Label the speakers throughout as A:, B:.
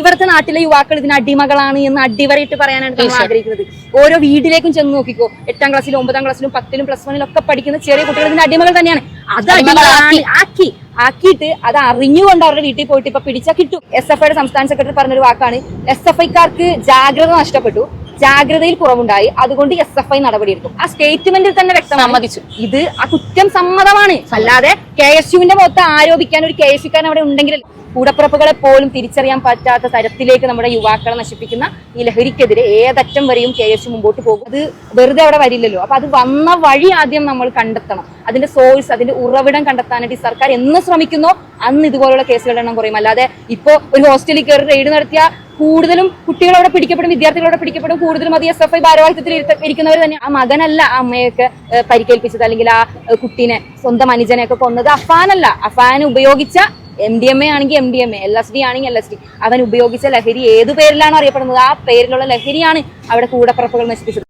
A: ഇവിടുത്തെ നാട്ടിലെ യുവാക്കൾ ഇതിന് അടിമകളാണ് എന്ന് അടിവരയിട്ട് പറയാനാണ് നമ്മൾ ആഗ്രഹിക്കുന്നത്. ഓരോ വീട്ടിലേക്കും ചെന്ന് നോക്കിക്കോ. എട്ടാം ക്ലാസ്സിലും ഒമ്പതാം ക്ലാസ്സിലും പത്തിലും പ്ലസ് വണ്ണിലും ഒക്കെ പഠിക്കുന്ന ചെറിയ കുട്ടികൾ ഇതിന് അടിമകൾ തന്നെയാണ്. അത് അടിമകളാണ്. ആക്കി ആക്കിയിട്ട് അത് അറിഞ്ഞുകൊണ്ട് അവരുടെ വീട്ടിൽ പോയിട്ട് ഇപ്പൊ പിടിച്ചാൽ കിട്ടും. എസ് എഫ് ഐയുടെ സംസ്ഥാന സെക്രട്ടറി പറഞ്ഞൊരു വാക്കാണ് എസ് എഫ് ഐക്കാർക്ക് ജാഗ്രത നഷ്ടപ്പെട്ടു. ജാഗ്രതയിൽ കുറവുണ്ടായി. അതുകൊണ്ട് എസ് എഫ് ഐ നടപടിയെടുക്കും. ആ സ്റ്റേറ്റ്മെന്റിൽ തന്നെ വ്യക്തമാണ് ഇത് ആ കുറ്റം സമ്മതമാണ്. അല്ലാതെ കെ എസ് യുവിന്റെ മുഖത്ത് ആരോപിക്കാൻ ഒരു കെ എസ് യുക്കാരൻ അവിടെ ഉണ്ടെങ്കിൽ കൂടപ്പിറപ്പുകളെ പോലും തിരിച്ചറിയാൻ പറ്റാത്ത തരത്തിലേക്ക് നമ്മുടെ യുവാക്കളെ നശിപ്പിക്കുന്ന ഈ ലഹരിക്കെതിരെ ഏതറ്റം വരെയും കെ എസ് മുമ്പോട്ട് പോകും. അത് വെറുതെ അവിടെ വരില്ലല്ലോ. അപ്പൊ അത് വന്ന വഴി ആദ്യം നമ്മൾ കണ്ടെത്തണം. അതിന്റെ സോഴ്സ് അതിന്റെ ഉറവിടം കണ്ടെത്താനായിട്ട് സർക്കാർ എന്ന് ശ്രമിക്കുന്നോ അന്ന് ഇതുപോലുള്ള കേസുകളുടെ എണ്ണം കുറയും. അല്ലാതെ ഇപ്പോ ഒരു ഹോസ്റ്റലിൽ കയറി റെയ്ഡ് നടത്തിയ കൂടുതലും കുട്ടികൾ അവിടെ പിടിക്കപ്പെടും വിദ്യാർത്ഥികൾ അവിടെ പിടിക്കപ്പെടും കൂടുതലും അത് എസ് എഫ് ഐ ഭാരവാഹിത്വത്തിൽ ഇരിക്കുന്നവർ തന്നെ. ആ മകനല്ല ആ അമ്മയൊക്കെ പരിക്കേൽപ്പിച്ചത്. അല്ലെങ്കിൽ ആ കുട്ടീനെ സ്വന്തം അനുജനെയൊക്കെ കൊന്നത് അഫാനല്ല. അഫാൻ ഉപയോഗിച്ച എം ഡി എം എ ആണെങ്കിൽ M D M A L S D ആണെങ്കിൽ എൽ എസ് ഡി അവൻ ഉപയോഗിച്ച ലഹരി ഏതു പേരിലാണോ അറിയപ്പെടുന്നത്? ആ പേരിലുള്ള ലഹരിയാണ് അവിടെ കൂടപ്പുറപ്പുകൾ നശിപ്പിച്ചത്.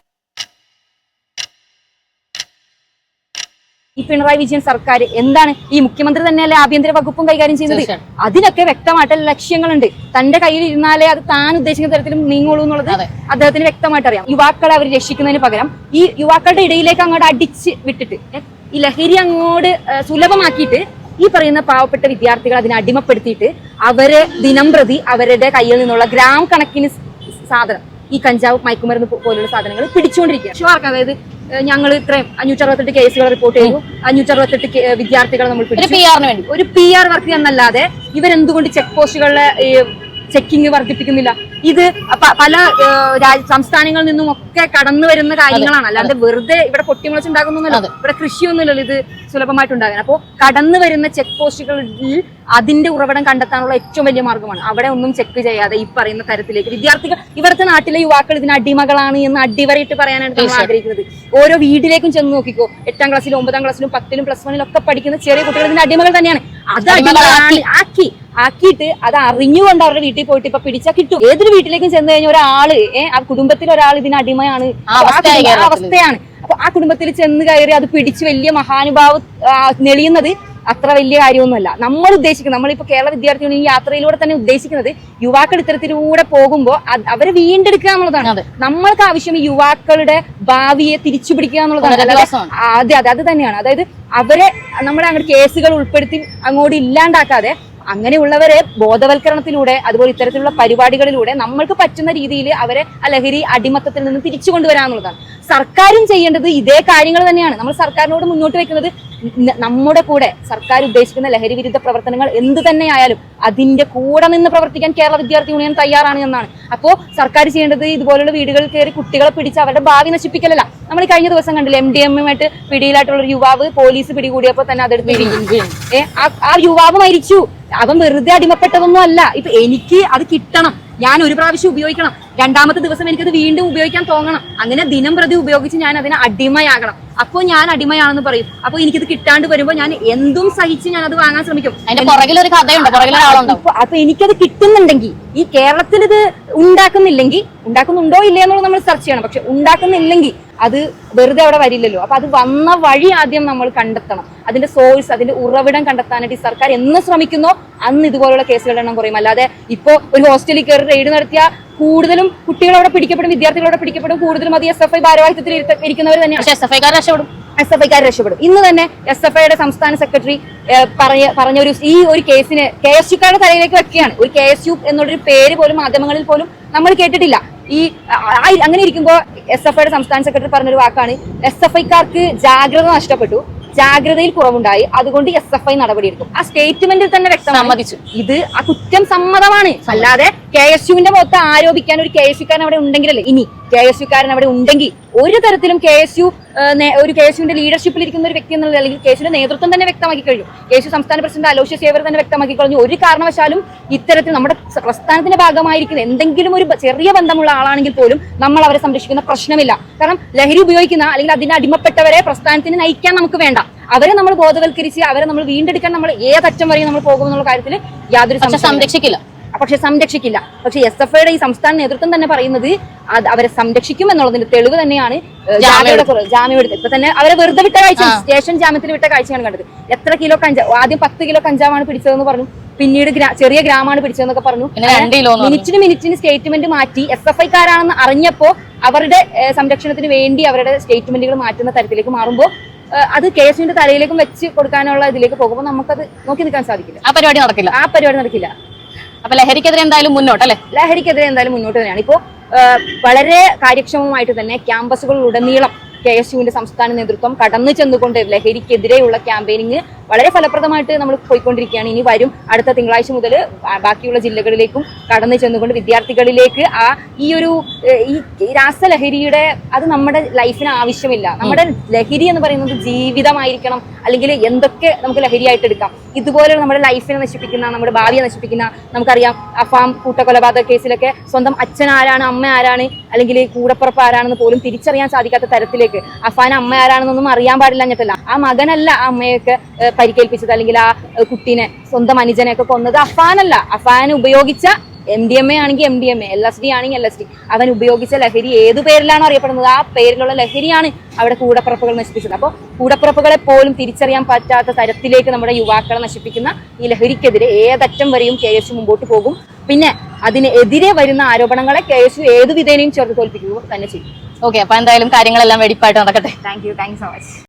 A: ഈ പിണറായി വിജയൻ സർക്കാർ എന്താണ് ഈ മുഖ്യമന്ത്രി തന്നെയല്ലേ ആഭ്യന്തര വകുപ്പും കൈകാര്യം ചെയ്യുന്നത്. അതിനൊക്കെ വ്യക്തമായിട്ടുള്ള ലക്ഷ്യങ്ങളുണ്ട്. തന്റെ കയ്യിൽ ഇരുന്നാലേ അത് താൻ ഉദ്ദേശിക്കുന്ന തരത്തിലും നീങ്ങുള്ളൂ എന്നുള്ളത് അദ്ദേഹത്തിന് വ്യക്തമായിട്ട് അറിയാം. യുവാക്കളെ അവർ രക്ഷിക്കുന്നതിന് പകരം ഈ യുവാക്കളുടെ ഇടയിലേക്ക് അങ്ങോട്ട് അടിച്ച് വിട്ടിട്ട് ഈ ലഹരി അങ്ങോട്ട് സുലഭമാക്കിയിട്ട് ഈ പറയുന്ന പാവപ്പെട്ട വിദ്യാർത്ഥികൾ അതിനെ അടിമപ്പെടുത്തിയിട്ട് അവരെ ദിനം പ്രതി അവരുടെ കയ്യിൽ നിന്നുള്ള ഗ്രാം കണക്കിന് സാധനം ഈ കഞ്ചാവ് മയക്കുമരുന്ന് പോലുള്ള സാധനങ്ങൾ പിടിച്ചുകൊണ്ടിരിക്കുക ഷുവാർക്ക് അതായത് ഞങ്ങൾ ഇത്രയും അഞ്ഞൂറ്റി അറുപത്തെട്ട് കേസുകൾ റിപ്പോർട്ട് ചെയ്തു അഞ്ഞൂറ്റി അറുപത്തെട്ട് വിദ്യാർത്ഥികളെ നമ്മൾ
B: ഒരു പി
A: ആർ വർക്ക് എന്നല്ലാതെ ഇവരെന്തുകൊണ്ട് ചെക്ക് പോസ്റ്റുകളിലെ ചെക്കിങ് വർദ്ധിപ്പിക്കുന്നില്ല? ഇത് പല സംസ്ഥാനങ്ങളിൽ നിന്നും ഒക്കെ കടന്നു വരുന്ന കാര്യങ്ങളാണ്. അല്ലാണ്ട് വെറുതെ ഇവിടെ പൊട്ടിമുളച്ചുണ്ടാകുന്നൊന്നുമല്ല
B: അതെ.
A: ഇവിടെ കൃഷിയൊന്നുമില്ലല്ലോ ഇത് സുലഭമായിട്ട് സുലഭമായിട്ടുണ്ടാകാൻ. അപ്പോൾ കടന്നു വരുന്ന ചെക്ക് പോസ്റ്റുകളിൽ അതിന്റെ ഉറവിടം കണ്ടെത്താനുള്ള ഏറ്റവും വലിയ മാർഗമാണ്. അവിടെ ഒന്നും ചെക്ക് ചെയ്യാതെ ഈ പറയുന്ന തരത്തിലേക്ക്. വിദ്യാർത്ഥികൾ ഇവിടുത്തെ നാട്ടിലെ യുവാക്കൾ ഇതിന് അടിമകളാണ് എന്ന് അടിവരയിട്ട് പറയാനാണ് നമ്മൾ ആഗ്രഹിക്കുന്നത്. ഓരോ വീട്ടിലേക്കും ചെന്ന് നോക്കിക്കോ. എട്ടാം ക്ലാസ്സിലും ഒമ്പതാം ക്ലാസ്സിലും പത്തിലും പ്ലസ് വണ്ണിലും ഒക്കെ പഠിക്കുന്ന ചെറിയ കുട്ടികൾ ഇതിന് അടിമകൾ തന്നെയാണ്. അത് അടിമകളാണ്. ആക്കി. ആക്കിയിട്ട് അത് അറിഞ്ഞുകൊണ്ട് അവരുടെ വീട്ടിൽ പോയിട്ട് ഇപ്പൊ പിടിച്ചാൽ കിട്ടും. ഏതൊരു വീട്ടിലേക്കും ചെന്ന് കഴിഞ്ഞാൽ ഒരാൾ ഏഹ് ആ കുടുംബത്തിൽ ഒരാൾ ഇതിന് അടിമയാണ്. അവസ്ഥയാണ്. അപ്പൊ ആ കുടുംബത്തിൽ ചെന്ന് കയറി അത് പിടിച്ച് വലിയ മഹാനുഭാവ് നെളിയുന്നത് അത്ര വലിയ കാര്യമൊന്നുമല്ല. നമ്മൾ ഉദ്ദേശിക്കുന്നത് നമ്മളിപ്പോ കേരള വിദ്യാർത്ഥികൾ ഈ യാത്രയിലൂടെ തന്നെ ഉദ്ദേശിക്കുന്നത് യുവാക്കൾ ഇത്തരത്തിലൂടെ പോകുമ്പോൾ അവരെ വീണ്ടെടുക്കുക എന്നുള്ളതാണ്. നമ്മൾക്ക് ആവശ്യം ഈ യുവാക്കളുടെ ഭാവിയെ തിരിച്ചു പിടിക്കുക എന്നുള്ളതാണ്. അതെ അതെ അത് തന്നെയാണ്. അതായത് അവരെ നമ്മളെ അങ്ങോട്ട് കേസുകൾ ഉൾപ്പെടുത്തി അങ്ങോട്ട് ഇല്ലാണ്ടാക്കാതെ അങ്ങനെയുള്ളവരെ ബോധവൽക്കരണത്തിലൂടെ അതുപോലെ ഇത്തരത്തിലുള്ള പരിപാടികളിലൂടെ നമ്മൾക്ക് പറ്റുന്ന രീതിയിൽ അവരെ ലഹരി അടിമത്തത്തിൽ നിന്ന് തിരിച്ചു കൊണ്ടുവരാന്നുള്ളതാണ്. സർക്കാരും ചെയ്യേണ്ടത് ഇതേ കാര്യങ്ങൾ തന്നെയാണ്. നമ്മൾ സർക്കാരിനോട് മുന്നോട്ട് വെക്കുന്നത് നമ്മുടെ കൂടെ സർക്കാർ ഉദ്ദേശിക്കുന്ന ലഹരി വിരുദ്ധ പ്രവർത്തനങ്ങൾ എന്ത് തന്നെയായാലും അതിന്റെ കൂടെ നിന്ന് പ്രവർത്തിക്കാൻ കേരള വിദ്യാർത്ഥി യൂണിയൻ തയ്യാറാണ് എന്നാണ്. അപ്പോൾ സർക്കാർ ചെയ്യേണ്ടത് ഇതുപോലുള്ള വീടുകളിൽ കയറി കുട്ടികളെ പിടിച്ച് അവരുടെ ഭാവി നശിപ്പിക്കലല്ല. നമ്മൾ കഴിഞ്ഞ ദിവസം കണ്ടില്ല എം ഡി എമ്മുമായിട്ട് പിടിയിലായിട്ടുള്ള ഒരു യുവാവ് പോലീസ് പിടികൂടിയപ്പോൾ തന്നെ അതെടുത്ത്. ഏ, ആ- ആ യുവാവ് മരിച്ചു. അവൻ വെറുതെ അടിമപ്പെട്ടതൊന്നും അല്ല. ഇപ്പൊ എനിക്ക് അത് കിട്ടണം. ഞാൻ ഒരു പ്രാവശ്യം ഉപയോഗിക്കണം. രണ്ടാമത്തെ ദിവസം എനിക്കത് വീണ്ടും ഉപയോഗിക്കാൻ തോന്നണം. അങ്ങനെ ദിനം പ്രതി ഉപയോഗിച്ച് ഞാൻ അതിനെ അടിമയാകണം. അപ്പോൾ ഞാൻ അടിമയാണെന്ന് പറയും. അപ്പോൾ എനിക്കിത് കിട്ടാണ്ട് വരുമ്പോൾ ഞാൻ എന്തും സഹിച്ച് ഞാൻ അത് വാങ്ങാൻ ശ്രമിക്കും.
B: അതിന്റെ പുറകിലൊരു കഥയുണ്ട് പുറകിലൊരാളുണ്ടാവും
A: ഇപ്പൊ അപ്പൊ എനിക്കത് കിട്ടുന്നുണ്ടെങ്കിൽ ഈ കേരളത്തിൽ ഇത് ഉണ്ടാക്കുന്നില്ലെങ്കിൽ ഉണ്ടാക്കുന്നുണ്ടോ ഇല്ലേ എന്നുള്ളത് നമ്മൾ സെർച്ച് ചെയ്യണം. പക്ഷെ ഉണ്ടാക്കുന്നില്ലെങ്കിൽ അത് വെറുതെ അവിടെ വരില്ലല്ലോ. അപ്പൊ അത് വന്ന വഴി ആദ്യം നമ്മൾ കണ്ടെത്തണം. അതിന്റെ സോഴ്സ് അതിന്റെ ഉറവിടം കണ്ടെത്താനായിട്ട് ഈ സർക്കാർ എന്ന് ശ്രമിക്കുന്നോ അന്ന് ഇതുപോലുള്ള കേസുകളുടെ എണ്ണം കുറയും. അല്ലാതെ ഇപ്പോ ഒരു ഹോസ്റ്റലിൽ കയറി റെയ്ഡ് നടത്തിയ കൂടുതലും കുട്ടികൾ അവിടെ പിടിക്കപ്പെടും വിദ്യാർത്ഥികൾ അവിടെ പിടിക്കപ്പെടും കൂടുതലും അത് എസ് എഫ് ഐ ഭാരവാഹിത്വത്തിൽ ഇരിക്കുന്നവർ തന്നെയാണ്.
B: എസ് എഫ് ഐക്കാർ രക്ഷപ്പെടും.
A: എസ് എഫ് ഐക്കാർ രക്ഷപ്പെടും. ഇന്ന് തന്നെ എസ് എഫ് ഐയുടെ സംസ്ഥാന സെക്രട്ടറി പറഞ്ഞ പറഞ്ഞ ഒരു ഈ ഒരു കേസിന് കെ എസ് യുക്കാരുടെ തലയിലേക്ക് വെക്കുകയാണ്. ഒരു കെ എസ് യു എന്നുള്ളൊരു പേര് പോലും മാധ്യമങ്ങളിൽ പോലും നമ്മൾ കേട്ടിട്ടില്ല. ഈ അങ്ങനെ ഇരിക്കുമ്പോൾ എസ് എഫ് ഐയുടെ സംസ്ഥാന സെക്രട്ടറി പറഞ്ഞൊരു വാക്കാണ്. എസ് എഫ് ഐക്കാർക്ക് ജാഗ്രത നഷ്ടപ്പെട്ടു. ജാഗ്രതയിൽ കുറവുണ്ടായി. അതുകൊണ്ട് എസ് എഫ് ഐ നടപടിയെടുക്കും. ആ സ്റ്റേറ്റ്മെന്റിൽ തന്നെ വ്യക്തം
B: സമ്മതിച്ചു.
A: ഇത് ആ കുറ്റം സമ്മതമാണ്. അല്ലാതെ കെ എസ് യുവിന്റെ മൊത്തം ആരോപിക്കാൻ ഒരു കെ എസ് യുക്കാരൻ അവിടെ ഉണ്ടെങ്കിലല്ലേ? ഇനി കെ എസ് യുക്കാരൻ അവിടെ ഉണ്ടെങ്കിൽ ഒരു തരത്തിലും കെ എസ് യു ഒരു കെ എസ് യുവിന്റെ ലീഡർഷിപ്പിൽ ഇരിക്കുന്ന ഒരു വ്യക്തി എന്നുള്ള അല്ലെങ്കിൽ കെ എസ് നേതൃത്വം തന്നെ വ്യക്തമാക്കി കഴിഞ്ഞു. കെ എസ് യു സംസ്ഥാന പ്രസിഡന്റ് അലോഷ്യ സേവർ തന്നെ വ്യക്തമാക്കി കഴിഞ്ഞു ഒരു കാരണവശാലും ഇത്തരത്തിൽ നമ്മുടെ പ്രസ്ഥാനത്തിന്റെ ഭാഗമായിരിക്കുന്ന എന്തെങ്കിലും ഒരു ചെറിയ ബന്ധമുള്ള ആളാണെങ്കിൽ പോലും നമ്മൾ അവരെ സംരക്ഷിക്കുന്ന പ്രശ്നമില്ല. കാരണം ലഹരി ഉപയോഗിക്കുന്ന അല്ലെങ്കിൽ അതിന് അടിമപ്പെട്ടവരെ പ്രസ്ഥാനത്തിന് നയിക്കാൻ നമുക്ക് വേണ്ട. അവരെ നമ്മൾ ബോധവൽക്കരിച്ച് അവരെ നമ്മൾ വീണ്ടെടുക്കാൻ നമ്മൾ ഏതറ്റം വരെയും നമ്മൾ പോകുമെന്നുള്ള കാര്യത്തിൽ യാതൊരു.
B: സംരക്ഷിക്കില്ല.
A: പക്ഷെ സംരക്ഷിക്കില്ല. പക്ഷെ എസ് എഫ് ഐയുടെ ഈ സംസ്ഥാന നേതൃത്വം തന്നെ പറയുന്നത് അവരെ സംരക്ഷിക്കും എന്നുള്ളതിന്റെ തെളിവ് തന്നെയാണ് ജാമ്യയുടെ ജാമ്യം എടുത്ത്. ഇപ്പൊ തന്നെ അവരെ വെറുതെ വിട്ട കാഴ്ച സ്റ്റേഷൻ ജാമ്യത്തിൽ വിട്ട കാഴ്ചയാണ് കണ്ടത്. എത്ര കിലോ കഞ്ചാവ് ആദ്യം പത്ത് കിലോ കഞ്ചാവാണ് പിടിച്ചതെന്ന് പറഞ്ഞു. പിന്നീട് ചെറിയ ഗ്രാമമാണ് പിടിച്ചതെന്നൊക്കെ പറഞ്ഞു. മിനിറ്റിന് മിനിറ്റിന് സ്റ്റേറ്റ്മെന്റ് മാറ്റി എസ് എഫ് ഐക്കാരാണെന്ന് അറിഞ്ഞപ്പോ അവരുടെ സംരക്ഷണത്തിന് വേണ്ടി അവരുടെ സ്റ്റേറ്റ്മെന്റുകൾ മാറ്റുന്ന തരത്തിലേക്ക് മാറുമ്പോൾ അത് കേസിന്റെ തലയിലേക്കും വെച്ച് കൊടുക്കാനുള്ള ഇതിലേക്ക് പോകുമ്പോൾ നമുക്കത് നോക്കി നിൽക്കാൻ സാധിക്കില്ല.
B: ആ പരിപാടി നടക്കില്ല.
A: ആ പരിപാടി നടക്കില്ല.
B: അപ്പൊ ലഹരിക്കെതിരെ എന്തായാലും മുന്നോട്ട് അല്ലെ?
A: ലഹരിക്കെതിരെ എന്തായാലും മുന്നോട്ട് തന്നെയാണ്. ഇപ്പോൾ വളരെ കാര്യക്ഷമമായിട്ട് തന്നെ ക്യാമ്പസുകളിലുടനീളം കെ എസ് യുവിന്റെ സംസ്ഥാന നേതൃത്വം കടന്നു ചെന്നുകൊണ്ട് ലഹരിക്കെതിരെയുള്ള ക്യാമ്പയിനിങ് വളരെ ഫലപ്രദമായിട്ട് നമ്മൾ പോയിക്കൊണ്ടിരിക്കുകയാണ്. ഇനി വരും അടുത്ത തിങ്കളാഴ്ച മുതൽ ബാക്കിയുള്ള ജില്ലകളിലേക്കും കടന്നു ചെന്നുകൊണ്ട് വിദ്യാർത്ഥികളിലേക്ക് ആ ഈ ഒരു ഈ രാസലഹരിയുടെ അത് നമ്മുടെ ലൈഫിന് ആവശ്യമില്ല. നമ്മുടെ ലഹരി എന്ന് പറയുന്നത് ജീവിതമായിരിക്കണം. അല്ലെങ്കിൽ എന്തൊക്കെ നമുക്ക് ലഹരിയായിട്ട് എടുക്കാം. ഇതുപോലെ നമ്മുടെ ലൈഫിനെ നശിപ്പിക്കുന്ന നമ്മുടെ ഭാവിയെ നശിപ്പിക്കുന്ന നമുക്കറിയാം. അഫാം കൂട്ടക്കൊലപാതക കേസിലൊക്കെ സ്വന്തം അച്ഛൻ ആരാണ് അമ്മ ആരാണ് അല്ലെങ്കിൽ കൂടപ്പുറപ്പ് ആരാണെന്ന് പോലും തിരിച്ചറിയാൻ സാധിക്കാത്ത തരത്തിലേക്ക് അഫാൻ അമ്മ ആരാണെന്നൊന്നും അറിയാൻ പാടില്ല എന്നിട്ടല്ല. ആ മകനല്ല ആ അമ്മയൊക്കെ പരിക്കേൽപ്പിച്ചത് അല്ലെങ്കിൽ ആ കുട്ടീനെ സ്വന്തം അനുജനെ ഒക്കെ കൊന്നത് അഫാനല്ല. അഫാൻ ഉപയോഗിച്ച എം ഡി എം എ ആണെങ്കിൽ M D M A L S D ആണെങ്കിൽ എൽ എസ് ഡി അവൻ ഉപയോഗിച്ച ലഹരി ഏത് പേരിലാണോ അറിയപ്പെടുന്നത്? ആ പേരിലുള്ള ലഹരിയാണ് അവിടെ കൂടപ്പിറപ്പുകൾ നശിപ്പിച്ചത്. അപ്പോൾ കൂടപ്പിറപ്പുകളെ പോലും തിരിച്ചറിയാൻ പറ്റാത്ത തരത്തിലേക്ക് നമ്മുടെ യുവാക്കളെ നശിപ്പിക്കുന്ന ഈ ലഹരിക്കെതിരെ ഏതറ്റം വരെയും കെ എസ് മുമ്പോട്ട് പോകും. പിന്നെ അതിനെതിരെ വരുന്ന ആരോപണങ്ങളെ കെ എസ് യു ഏതു വിധേനയും ചേർത്ത് തോൽപ്പിക്കുക തന്നെ ചെയ്യും.
B: ഓക്കെ അപ്പൊ എന്തായാലും കാര്യങ്ങളെല്ലാം വെടിപ്പായിട്ട് നടക്കട്ടെ.
A: Thank you thank you so much